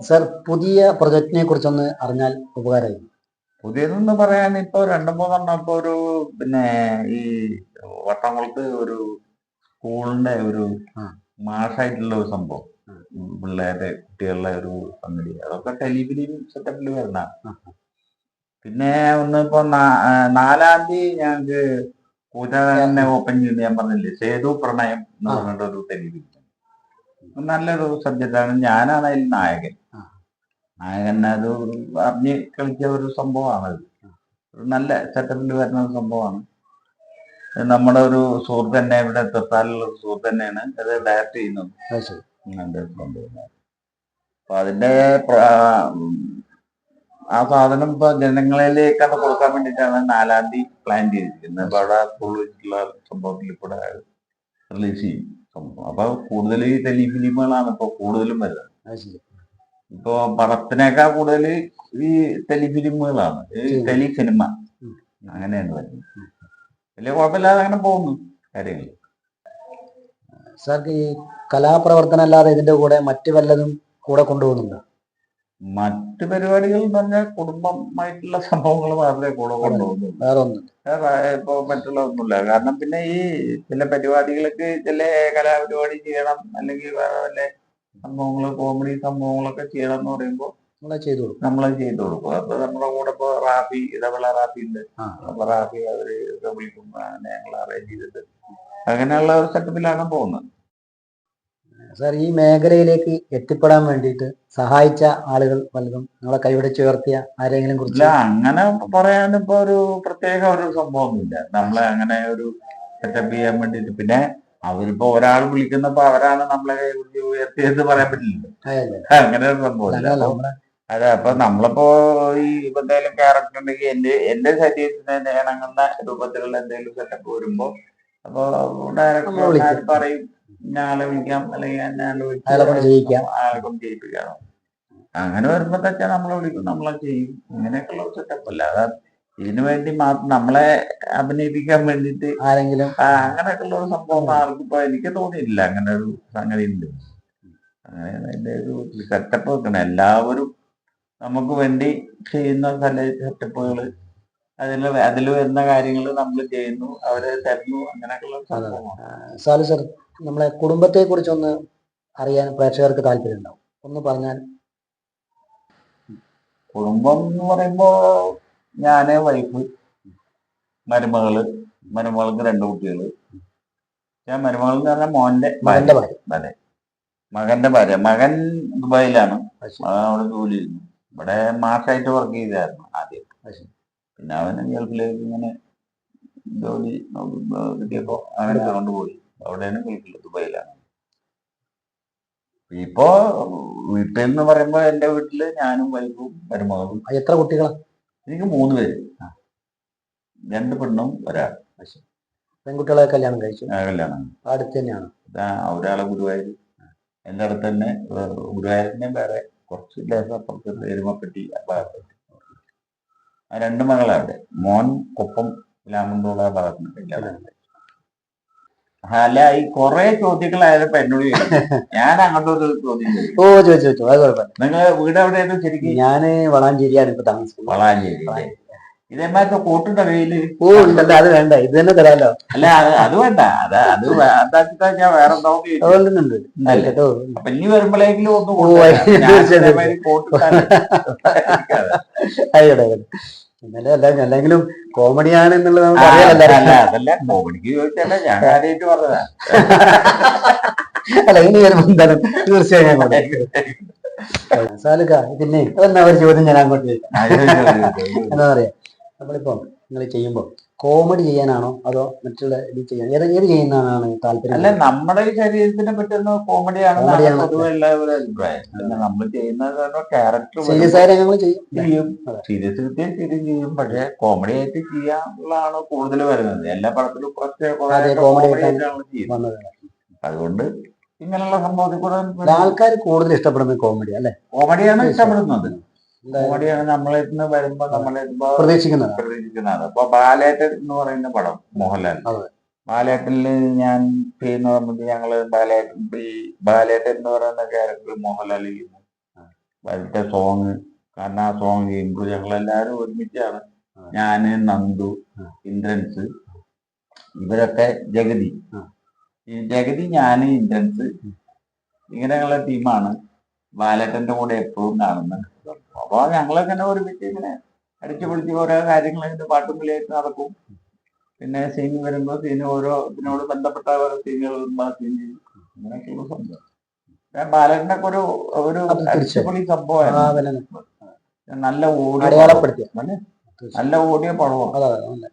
Sir പുതിയ പ്രൊജക്ടിനെ കുറിച്ചൊന്ന് അറിഞ്ഞാൽ ഉപകാരമായി. പുതിയതെന്ന് പറയാൻ ഇപ്പൊ രണ്ടു മൂന്നെണ്ണം ഇപ്പൊ ഒരു പിന്നെ ഈ വട്ടംകുളത്ത് ഒരു സ്കൂളിന്റെ ഒരു. മാഷായിട്ടുള്ള ഒരു സംഭവം. പിള്ളേരുടെ കുട്ടികളുടെ ഒരു സംഗതി. അതൊക്കെ ടെലിഫിലിം സെറ്റപ്പിൽ വരുന്ന. പിന്നെ ഒന്ന് ഇപ്പൊ നാലാം തീയതി ഞങ്ങൾക്ക് പൂജാതന്നെ ഓപ്പൺ ചെയ്യുന്നത് ഞാൻ പറഞ്ഞില്ലേ സേതു പ്രണയം എന്ന് പറഞ്ഞിട്ടൊരു പറഞ്ഞിട്ട് ഒരു ടെലിഫിലിം നല്ലൊരു സബ്ജക്റ്റാണ്. ഞാനാണ് അതിൽ നായകൻ. നായകൻ അത് അറിഞ്ഞ് കളിച്ച ഒരു സംഭവമാണത് നല്ല സെറ്റപ്പിൽ വരുന്ന ഒരു സംഭവമാണ്. നമ്മുടെ ഒരു സുഹൃത്ത് തന്നെ ഇവിടെ തൃത്താലുള്ള ഒരു സുഹൃത്ത് തന്നെയാണ്. അത് ഡയറക്റ്റ് ചെയ്യുന്നത്. അപ്പൊ അതിന്റെ ആ, സാധനം ഇപ്പൊ ജനങ്ങളിലേക്കാണ് കൊടുക്കാൻ വേണ്ടിയിട്ടാണ് നാലാം തീയതി പ്ലാൻ ചെയ്തിരിക്കുന്നത്. അപ്പൊ അവിടെ സ്കൂൾ വെച്ചിട്ടുള്ള സംഭവത്തിൽ കൂടെ റിലീസ് ചെയ്യും. അപ്പൊ കൂടുതൽ ഈ ടെലിഫിലിമുകളാണ് ഇപ്പൊ കൂടുതലും വരുന്നത്. ഇപ്പൊ പടത്തിനേക്കാൾ കൂടുതൽ ഈ ടെലിഫിലിമുകളാണ്. ഈ. ടെലി സിനിമ അങ്ങനെയാണ് വരുന്നത്. വലിയ കുഴപ്പമില്ലാതെ അങ്ങനെ പോകുന്നു കാര്യങ്ങൾ സാർക്ക് ഈ കലാപ്രവർത്തനം അല്ലാതെ ഇതിന്റെ കൂടെ മറ്റു വല്ലതും കൂടെ കൊണ്ടുപോകുന്നുണ്ടോ? മറ്റു പരിപാടികൾ എന്ന് പറഞ്ഞാൽ കുടുംബമായിട്ടുള്ള സംഭവങ്ങൾ മാത്രമേ കൂടെ കൊണ്ടുപോകുന്നു വേറെ ഒന്നും വേറെ ഇപ്പൊ മറ്റുള്ള ഒന്നുമില്ല കാരണം പിന്നെ ഈ ചില പരിപാടികൾക്ക് ചില കലാപരിപാടി ചെയ്യണം അല്ലെങ്കിൽ വേറെ വല്ല സംഭവങ്ങൾ കോമഡി സംഭവങ്ങളൊക്കെ ചെയ്യണം എന്ന് പറയുമ്പോൾ നമ്മളെ ചെയ്തു കൊടുക്കും. നമ്മളത് ചെയ്തു കൊടുക്കും. അപ്പൊ നമ്മുടെ കൂടെ ഇപ്പൊ റാഫി ഇടവേള റാഫി ഉണ്ട്. അപ്പൊ റാഫി അവർ വിളിക്കും അങ്ങനെ ഞങ്ങൾ അറേഞ്ച് ചെയ്തിട്ട്. അങ്ങനെയുള്ള ഒരു സെറ്റപ്പിലാണ് പോകുന്നത്. സാർ ഈ മേഖലയിലേക്ക് എത്തിപ്പെടാൻ വേണ്ടിയിട്ട് സഹായിച്ച ആളുകൾ പലതും നിങ്ങളെ കൈവിടെ ചേർത്തിയ ആരെങ്കിലും കുറിച്ച് അങ്ങനെ പറയാനിപ്പോ ഒരു പ്രത്യേക ഒരു സംഭവമൊന്നുമില്ല. നമ്മളെ അങ്ങനെ ഒരു സെറ്റപ്പ് ചെയ്യാൻ വേണ്ടിട്ട് പിന്നെ അവരിപ്പോ ഒരാൾ വിളിക്കുന്നപ്പോ അവരാണ് നമ്മളെ ഉയർത്തിയെന്ന് പറയാൻ പറ്റില്ല? അങ്ങനെ ഒരു നമ്മുടെ അതെ അപ്പൊ നമ്മളിപ്പോ ഈ എന്തെങ്കിലും ക്യാരക്ടർ ഉണ്ടെങ്കിൽ എന്റെ എന്റെ ശരീരത്തിന് ഇണങ്ങുന്ന രൂപത്തിലുള്ള എന്തെങ്കിലും സെറ്റപ്പ് വരുമ്പോ അപ്പൊ ഡയറക്ടർ. പറയും ഞാളെ വിളിക്കാം അല്ലെങ്കിൽ അയാളെ കൊണ്ട് ചെയ്യിക്കാം. അയാളെ കൊണ്ട് ചെയ്യിപ്പിക്കാം അങ്ങനെ വരുമ്പോ തന്നെ നമ്മളെ വിളിക്കും നമ്മളെ ചെയ്യും. ഇങ്ങനെയൊക്കെയുള്ള സെറ്റപ്പ് അല്ല അതാ ഇതിനു വേണ്ടി മാത്രം നമ്മളെ അഭിനയിപ്പിക്കാൻ വേണ്ടിട്ട് ആരെങ്കിലും. അങ്ങനെയൊക്കെയുള്ള ഒരു സംഭവം ആർക്കും ഇപ്പൊ എനിക്ക് തോന്നിയില്ല അങ്ങനെ ഒരു സംഗതി ഉണ്ട് അങ്ങനെ അതിന്റെ ഒരു സെറ്റപ്പ് വെക്കണം. എല്ലാവരും നമുക്ക് വേണ്ടി ചെയ്യുന്ന സെറ്റപ്പുകൾ സെറ്റപ്പുകൾ അതിൽ അതിൽ വരുന്ന കാര്യങ്ങൾ നമ്മൾ ചെയ്യുന്നു അവരെ തരുന്നു അങ്ങനെയൊക്കെയുള്ള സംഭവമാണ് സാലു സർ നമ്മളെ കുടുംബത്തെ കുറിച്ച് ഒന്ന് അറിയാൻ പ്രേക്ഷകർക്ക് താല്പര്യം ഉണ്ടാവും ഒന്ന് പറഞ്ഞാൽ. കുടുംബം എന്ന് പറയുമ്പോ ഞാൻ വൈഫ് മരുമകൾ മരുമകൾക്ക് രണ്ട് കുട്ടികൾ. ഞാൻ മരുമകൾ എന്ന് പറഞ്ഞാൽ മോന്റെ മകന്റെ അതെ. മകന്റെ ഭാര്യ. മകൻ ദുബായിലാണ്. അവിടെ ജോലി ചെയ്യുന്നു. ഇവിടെ മാർക്കായിട്ട് വർക്ക് ചെയ്തായിരുന്നു ആദ്യം. പിന്നെ അവന് ഗൾഫിലേക്ക് ഇങ്ങനെ ജോലി കിട്ടിയപ്പോ അവനെ കൊണ്ടുപോയി. അവിടെയാണ് ഗൾഫിൽ ദുബായിലാണ്. ഇപ്പോ വീട്ടിൽ എന്ന് പറയുമ്പോ എന്റെ വീട്ടിൽ ഞാനും വൈഫും മരുമകളും എത്ര കുട്ടികളാ? എനിക്ക് മൂന്ന് പേര്. രണ്ട് പെണ്ണും ഒരാൾ പെൺകുട്ടികളെ കല്യാണം കഴിച്ചു? കല്യാണം അടുത്ത് തന്നെയാണ്? ഒരാളെ ഗുരുവായൂർ എന്റെ അടുത്ത് തന്നെ ഗുരുവായൂരിനെ വേറെ കുറച്ച് ലേശം അപ്പുറത്ത് എരുമപ്പെട്ടി ഭാഗത്ത് രണ്ട് മകളവിടെ. മോൻ കൊപ്പം ലാമന്തോള ഭാഗത്ത് കല്യാണം കഴിച്ചു. അല്ല ഈ കൊറേ ചോദ്യങ്ങളായപ്പോ എന്നോട്. ഞാൻ അങ്ങോട്ടൊരു ചോദ്യം ഓ ചോദിച്ചു ചോദിച്ചു. അത് കുഴപ്പമില്ല. നിങ്ങളെ വീട് എവിടെയായിരുന്നു ശരിക്കും? ഞാൻ വളാഞ്ചേരിയാണ് ഇപ്പൊ താമസിക്കുന്നത്. വളാഞ്ചേരി ഇതേമാതിരി കൂട്ടുണ്ട കയ്യിൽ ഓ ഉണ്ടല്ലോ അത് വേണ്ട. ഇത് തന്നെ തരാലോ. അല്ല അത് വേണ്ട. അത് അത് എന്താ ഞാൻ വേറെ എന്താ? കേട്ടോ അപ്പൊ ഇനി വരുമ്പോഴേക്കും ഒന്ന് ഇരിക്കാതെ. ആയിക്കോട്ടെ. ഇന്നലെ അല്ല അല്ലെങ്കിലും കോമഡിയാണ് എന്നുള്ളത് നമുക്ക് അറിയാമല്ല അല്ല അതല്ല കോമഡിക്ക് ചോദിച്ചല്ല ഞാൻ കാര്യമായിട്ട് പറഞ്ഞതാ. അല്ല ഇനി വരുമ്പോ എന്താണ് തീർച്ചയായും ഞാൻ. സാലുക്ക പിന്നെ അതെന്നാ ഒരു ചോദ്യം ഞാൻ അങ്ങോട്ട്. എന്താ പറയാ? നമ്മളിപ്പോ നിങ്ങൾ ചെയ്യുമ്പോ കോമഡി ചെയ്യാനാണോ അതോ മറ്റുള്ള ഇത് ചെയ്യാൻ ഏത് ഏത് ചെയ്യുന്നതാണ് താല്പര്യം? അല്ല നമ്മുടെ ശരീരത്തിനെ പറ്റുന്ന കോമഡിയാണ് കോമഡിയാണ്. പൊതുവെ എല്ലാവരും അഭിപ്രായം. നമ്മൾ ചെയ്യുന്നത് ക്യാരക്ടർ സീരിയസ് ആയ ചെയ്യും. ചെയ്യും. അതെ. സീരിയസ് കിട്ടിയാൽ സീരിയസ് ചെയ്യും. പക്ഷെ കോമഡി ആയിട്ട് ചെയ്യാനുള്ളതാണ് കൂടുതൽ വരുന്നത്. എല്ലാ പടത്തിലും കുറച്ച് കോമഡി ആയിട്ടാണ് ചെയ്യുന്നത്. അതുകൊണ്ട് ഇങ്ങനെയുള്ള സംഭവത്തിൽ കൂടെ ആൾക്കാർ കൂടുതൽ ഇഷ്ടപ്പെടുന്നത് കോമഡി അല്ലെ? കോമഡിയാണ് ഇഷ്ടപ്പെടുന്നത്. കോമഡിയാണ് നമ്മളെ നിന്ന് വരുമ്പോ നമ്മളെ പ്രതീക്ഷിക്കുന്നത്. പ്രതീക്ഷിക്കുന്നതാണ്. അപ്പൊ ബാലേട്ടൻ എന്ന് പറയുന്ന പടം മോഹൻലാൽ. ബാലേട്ടനിൽ ഞാൻ ചെയ്യുന്ന പറഞ്ഞത് ഞങ്ങൾ ബാലേട്ടൻ ഈ ബാലേട്ടൻ എന്ന് പറയുന്ന ക്യാരക്ടർ മോഹൻലാൽ ചെയ്യുന്നു അതിന്റെ സോങ് കാരണം ആ സോങ് ചെയ്യുമ്പോൾ ഞങ്ങളെല്ലാവരും ഒരുമിച്ചാണ്. ഞാൻ നന്ദു ഇന്ദ്രൻസ് ഇവരൊക്കെ ജഗതി. ഈ ജഗതി ഞാൻ ഇന്ദ്രൻസ് ഇങ്ങനെയുള്ള ടീമാണ് ബാലേട്ടന്റെ കൂടെ എപ്പോഴും കാണുന്നത്. അപ്പൊ ഞങ്ങളങ്ങനെ ഒരുമിച്ച് ഇങ്ങനെ അടിച്ചു പൊളിച്ച് ഓരോ കാര്യങ്ങൾ ഇങ്ങനെ പാട്ടും കളിയായിട്ട് നടക്കും. പിന്നെ സീൻ വരുമ്പോൾ സീൻ ഓരോ ഇതിനോട് ബന്ധപ്പെട്ട ഓരോ സീനുകൾ വരുമ്പോൾ സീൻ ചെയ്യും. അങ്ങനെയൊക്കെയുള്ള സംഭവം. ഞാൻ ബാലേട്ടനൊക്കെ ഒരു ഒരു. അടിച്ചുപൊളി സംഭവമായിരുന്നു. നല്ല ഓടിയ നല്ല ഓടിയ പടമാണ്. നല്ല.